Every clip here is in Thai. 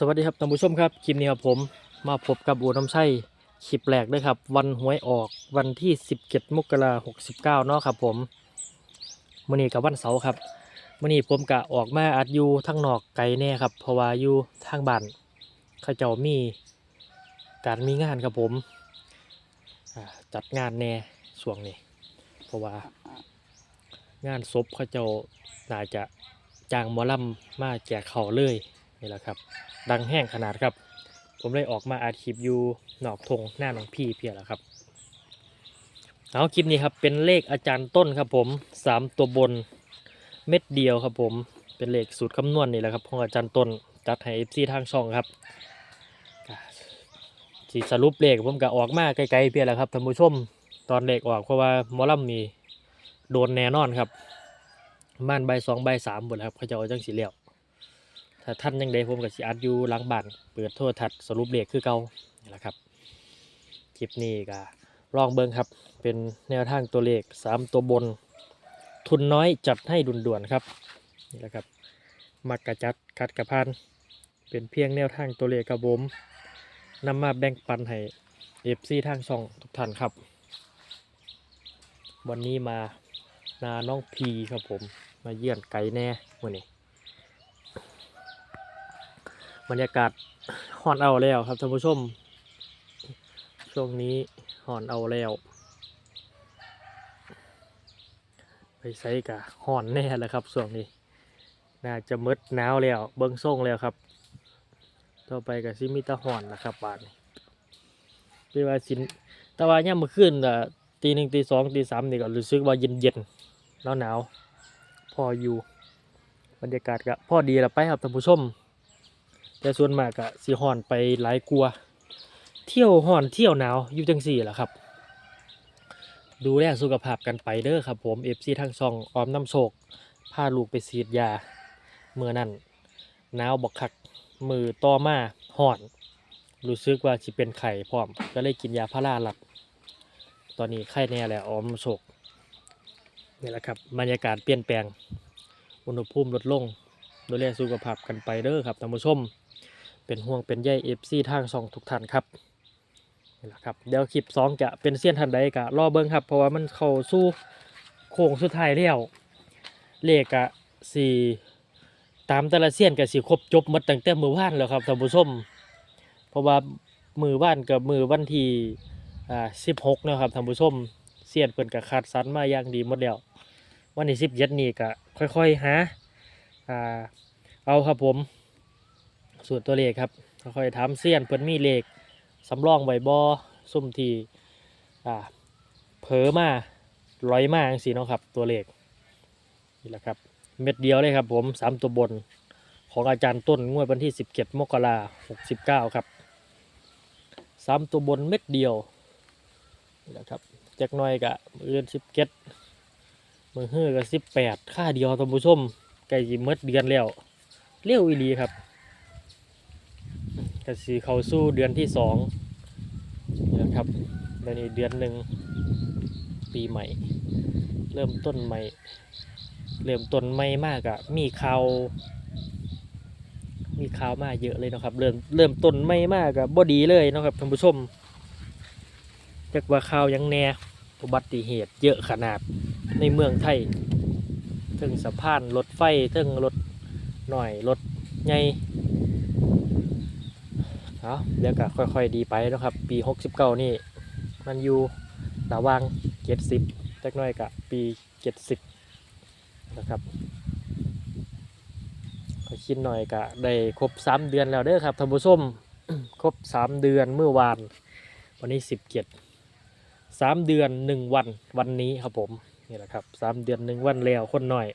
สวัสดีครับท่านผู้ชมครับคลิปนี้ครับผมมาพบกับอูน้ำชัยคลิปแรกด้วยครับ วันหวยออกวันที่ 17 มกราคม69เนาะครับผมมื่อนี้กับวันเสาร์ครับมื่อนี้ผมกะออกมาอัดอยู่ทั้งนอกไกลแน่ครับเพราะว่าอยู่ทางบ้านเขาเจ้ามีการมีงานครับผมจัดงานแน่ช่วงนี้ เพราะว่างานศพเขาเจ้าน่าจะจ้างหมอลำมาแจกเขาเลยนี่แหละครับ ดังแห้งขนาดครับ ผมเลยออกมาอาคลิปอยู่นอกทงหน้าหนองพี่เพียแล้วครับเอาคลิปนี้ครับเป็นเลขอาจารย์ต้นครับผมสามตัวบนเม็ดเดียวครับผมเป็นเลขสูตรคำนวณนี่แหละครับของอาจารย์ต้นจัดให้เอฟซีทางช่องครับสีสรุปเลขผมก็ออกมาไกลๆเพียแล้วครับท่านผู้ชมตอนเลขออกเพราะว่ามอลำมีโดนแน่นอนครับม่านใบสองใบสามหมดแล้วครับเขาจะเอาจังสีเหลี่ยว ถ้าท่านยังได้ผมกับสิอัดอยู่หลังบ้านเปิดโทรทัศน์สรุปเลขคือเก่านี่แหละครับ คลิปนี้ก็ลองเบิ่งครับ เป็นแนวทางตัวเลข 3 ตัวบน ทุนน้อยจัดให้ด่วนครับ นี่แหละครับ มักกระจัดคัดกระพันเป็นเพียงแนวทางตัวเลขครับมนำมาแบ่งปันให้เอฟซีทางช่องทุกท่านครับ วันนี้มานาน้องพีครับผม มาเยี่ยนไก่แน่วันนี้ บรรยากาศหอนเอาแล้วครับท่านผู้ชม ช่วงนี้หอนเอาแล้ว ไปใส่กะหอนแน่แล้วครับช่วงนี้ น่าจะมืดหนาวแล้วเบิ้งส่งแล้วครับ ต่อไปกับซิมิตาหอนนะครับบาทนี้เรียกว่าสินแต่ว่าเนี่ยามมื่อคืนอะตีหนึ่งตีสองตีสามนี่ก็รู้สึกว่าเย็นเย็นหนาวหนาวพออยู่บรรยากาศก็พอดีแล้วไปครับท่านผู้ชม แต่ส่วนมากอะสีห่อนไปหลายกลัว เที่ยวห่อนเที่ยวหนาวอยู่จังสี่แหละครับ ดูแลสุขภาพกันไปเด้อครับผมเอฟซีทางช่องออมน้ำโชคพาลูกไปฉีดยาเมื่อนั้นหนาวบกคักมือต่อมาห่อน รู้สึกว่าสิเป็นไข่พร้อม ก็เลยกินยาพาราหลับ ตอนนี้ไข้แน่แล้วออมโชคนี่แหละครับบรรยากาศเปลี่ยนแปลง อุณหภูมิลดลงดูแลสุขภาพกันไปเด้อครับท่านผู้ชม เป็นห่วงเป็นใยเอฟซีทางช่องทุกท่านครับนี่แหละครับเดี๋ยวคลิปสองจะเป็นเสี้ยนทันใดกะรอเบิ้งครับ เพราะว่ามันเข้าสู่โค้งสุดท้ายแล้วเลขกะสี่ตามแต่ละเสี้ยนกะสี่ครบจบหมดตั้งแต่มือว่านแล้วครับท่านผู้ชมเพราะว่ามือว่านกับมือวันที่อ่าสิบหกนะครับท่านผู้ชมเสี้ยนเพิ่นกะคัดสรรมาอย่างดีหมดแล้ววันที่สิบเจ็ดนี่กะค่อยๆหาอ่าเอาครับผม ส่วนตัวเลขครับค่อยๆถามเซียนเพิ่นมีเลขสำรองไว้บอซุ่มทีอ่าเผลอมาร้อยมาจังสีเนาะครับ ตัวเลขนี่แหละครับ เม็ดเดียวเลยครับผมสามตัวบนของอาจารย์ต้นงวดวันที่สิบเจ็ดมกราหกสิบเก้าครับสามตัวบนเม็ดเดียวนี่แหละครับแจ็คน้อยกะมือสิบเจ็ดมือเฮือกับสิบแปดค่าเดียวท่านผู้ชมใกล้สิหมดเดือนแล้วเร็วอีหลีครับ ก็สีเข้าสู้เดือนที่สองนะครับเดือนนี้เดือนหนึ่งปีใหม่ เริ่มต้นใหม่ เริ่มต้นใหม่มากอะมีข่าวมีข่าวมาเยอะเลยนะครับ เริ่มเริ่มต้นใหม่มากอะบ่ดีเลยนะครับท่านผู้ชมจากว่าข่าวยังแหน่อุบัติเหตุเยอะขนาดในเมืองไทยถึงสะพานรถไฟถึงรถหน่อยรถใหญ่ เอาเดี๋ยวก็ค่อยๆดีไปนะครับ ปี 69 นี่ มันอยู่ระหว่าง 70จักน่อยกับปี 70 นะครับก็คิดหน่อยก็ได้ครบ 3 เดือนแล้วเด้อครับท่านผู้ชมครบ 3 เดือนเมื่อวาน วันนี้ 17 3 เดือน 1 วันวันนี้ครับผมนี่แหละครับสามเดือนหนึ่งวันแล้วคนหน่อย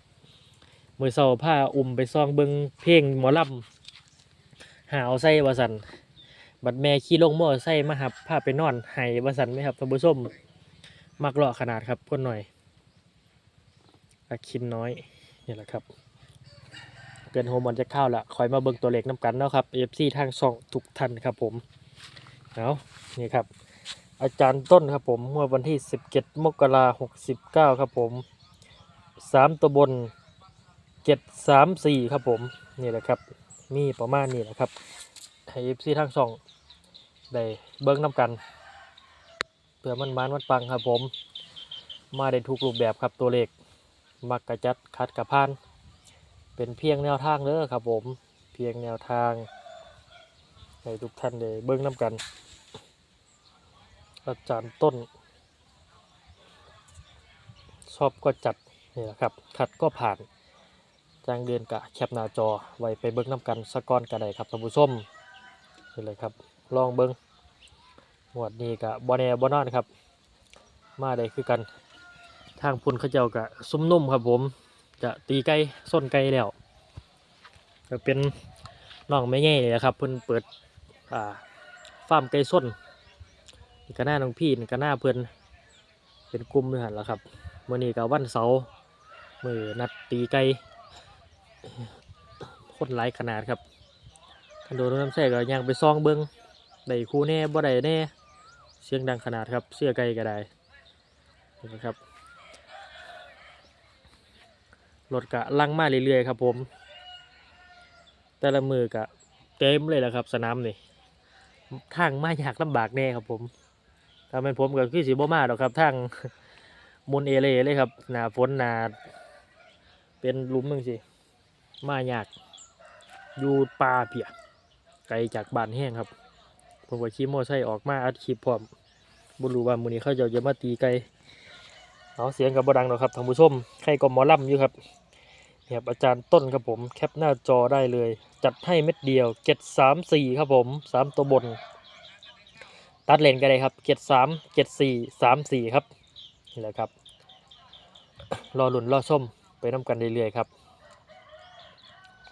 มือเสาผ้าอุ้มไปซองเบิงเพลงหมอลำหาเอาไส้วาสัน บัดแม่ขี่ลงมอไส้มาหับผ้าไปนอนไห้วสันไหมครับท่านผู้ชมมักเลาะขนาดครับคนหน่อยอาคินน้อยนี่แหละครับเกินโฮมอนจะเข้าละคอยมาเบิ่งตัวเลขน้ำกันเนาะครับเอฟซีทางช่องทุกท่านครับผมเอานี่ครับ อาจารย์ต้นครับผมเมื่อวันที่ 17 มกราคม69ครับผม 3 ตัวบน 7 3 4 ครับผม นี่แหละครับ มีประมาณนี้แหละครับให้ FC ทั้งสอง ได้เบิ่งนํกันเพื่อมันมันมันปังครับผม มาได้ทุกรูปแบบครับตัวเลขมักกระจัดคัดกระพาน เป็นเพียงแนวทางเด้อครับผมเพียงแนวทางให้ทุกท่านได้เบิ่งนํกันอาจารย์ต้น ชอบก็จัดนี่แหละครับคัดก็ผ่านจางเดือนกะแคปหน้าจอไว้ไปเบิ้งน้ำกันสะก้อนกระไดครับท่านผู้ชมนี่เลยครับ ลองเบิ้งหวดนี้กะบบอแน่บอนอนครับ มาได้คือกัน ทางพุ่นเขาเจ้ากะซุ้มนุ่มครับผม จะตีไก่ส้นไก่แล้วก็เป็นน้องไม่ง่ายเลยครับเพิ่นเปิดอ่าฟาร์มไก่ส้นนี่ก็หน้าน้องพี่นี่ก็หน้าเพิ่นเป็นกลุ่มด้วยหันแล้วครับมื่อนี้ก็วันเสาร์มือนัดตีไก่คนหลายขนาดครับคันโดนน้ำแทรกก็ยังไปซองเบิ้ง ได้คู่แน่บ่ได้แน่ เสียงดังขนาดครับ เสื้อไก่ก็ได้นะครับรถกะลังมาเรื่อยๆครับผม แต่ละมือกะเต็มเลยแหละครับ สนามนี่ทางมายากลำบากแน่ครับผมถ้าเป็นผมก็คือสีบ่มาดอกครับทางมุนเอเลเลยครับหนาฝนหนาเป็นลุมมึงสิมายากอยู่ป่าเปียกไกลจากบ้านแห้งครับ ผมก็ขี่มอไซค์ออกมาอัดคลิปพร้อมบุรู้ว่ามือนี้เขาจะจะมาตีไกลเอาเสียงกับบดังหรอกครับท่านผู้ชมใครก็หมอลำอยู่ครับเนี่ยอาจารย์ต้นครับผมแคปหน้าจอได้เลย จัดให้เม็ดเดียวเจ็ดสามสี่ครับผมสามตัวบน ตัดเลนกันเลยครับเจ็ดสามเจ็ดสี่สามสี่ครับนี่แหละครับ รอหลุนรอชมไปน้ำกันเรื่อยๆครับ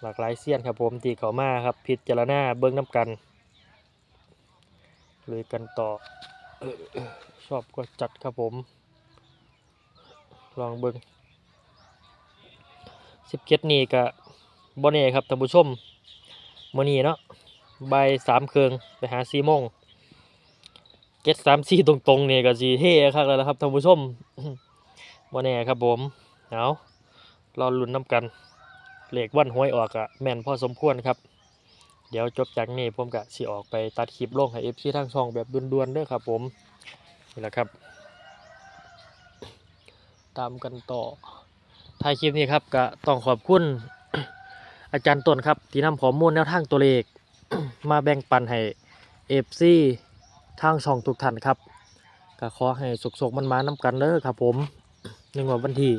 หลากหลายเสี้ยนครับผมตีเขามาครับพิจารณาเบิ้งน้ำกัน เลยกันต่อเออชอบก็จัดครับผม ลองเบิ้งสิบเก็ดนี่กะบอนี่ครับท่านผู้ชมมื่อนี้เนาะใบายสามเครืองไปหาซีโมงเจ็ดสามสี่ตรงๆเนี่ยก็สีเท่ครับแล้วนะครับท่านผู้ชมว่าแน่ครับผมเอารอลุ้นน้ำกัน เลขวันหวยออกอะแม่นพอสมควรครับ เดี๋ยวจบจากนี้ผมกะสิออกไปตัดคลิปลงให้เอฟซีทางช่องแบบด่วนๆเด้อครับผมนี่แหละครับ ตามกันต่อท้ายคลิปนี้ครับก็ต้องขอบคุณอาจารย์ต้นครับ ที่นำข้อมูลแนวทางตัวเลข มาแบ่งปันให้เอฟซีทางช่องทุกท่านครับก็ขอให้สุกๆมันมาน้ำกันเด้อครับผมในงวดวันที่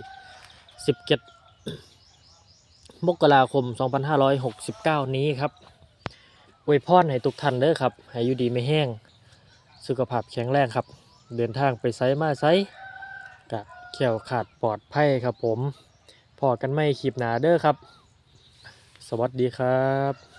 17 มกราคม 2569 นี้ครับ อวยพรให้ทุกท่านเด้อครับให้อยู่ดีไม่แห้ง สุขภาพแข็งแรงครับ เดินทางไปไซมาไซกะแขวขาดปลอดภัยครับผมพอกันไม่คลิปหนาเด้อครับ สวัสดีครับ